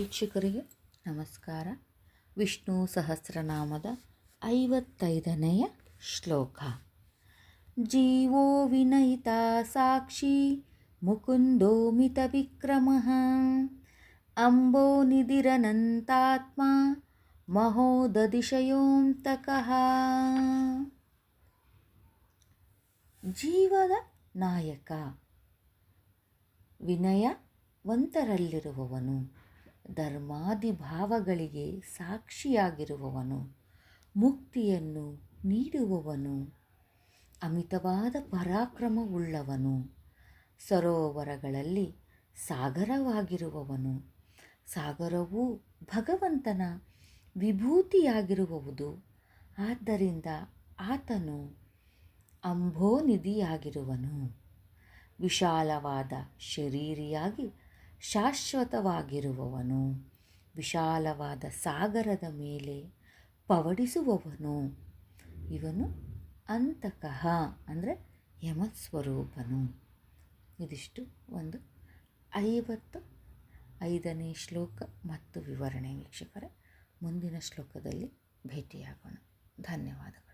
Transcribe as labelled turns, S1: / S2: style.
S1: ವೀಕ್ಷಕರಿಗೆ ನಮಸ್ಕಾರ. ವಿಷ್ಣು ಸಹಸ್ರನಾಮದ ಐವತ್ತೈದನೆಯ ಶ್ಲೋಕ. ಜೀವೋ ವಿನಯಿತ ಸಾಕ್ಷಿ ಮುಕುಂದೋ ಮಿತ ವಿಕ್ರಮ. ಅಂಬೋ ನಿಧಿರನಂತಾತ್ಮ ಮಹೋದಧಿಶಯೋಂತಕಃ ಜೀವದ ನಾಯಕ ವಿನಯವಂತರಲ್ಲಿರುವವನು. ಧರ್ಮಾದಿಭಾವಗಳಿಗೆ ಸಾಕ್ಷಿಯಾಗಿರುವವನು, ಮುಕ್ತಿಯನ್ನು ನೀಡುವವನು, ಅಮಿತವಾದ ಪರಾಕ್ರಮವುಳ್ಳವನು, ಸರೋವರಗಳಲ್ಲಿ ಸಾಗರವಾಗಿರುವವನು. ಸಾಗರವು ಭಗವಂತನ ವಿಭೂತಿಯಾಗಿರುವುದು ಆದ್ದರಿಂದ ಆತನು ಅಂಬೋನಿಧಿಯಾಗಿರುವನು ವಿಶಾಲವಾದ ಶರೀರಿಯಾಗಿ ಶಾಶ್ವತವಾಗಿರುವವನು, ವಿಶಾಲವಾದ ಸಾಗರದ ಮೇಲೆ ಪವಡಿಸುವವನು. ಇವನು ಅಂತಕಃ, ಅಂದರೆ ಯಮಸ್ವರೂಪನು. ಇದಿಷ್ಟು ಒಂದು ಐವತ್ತು ಐದನೇ ಶ್ಲೋಕ ಮತ್ತು ವಿವರಣೆ ವೀಕ್ಷಕರೇ. ಮುಂದಿನ ಶ್ಲೋಕದಲ್ಲಿ ಭೇಟಿಯಾಗೋಣ. ಧನ್ಯವಾದಗಳು.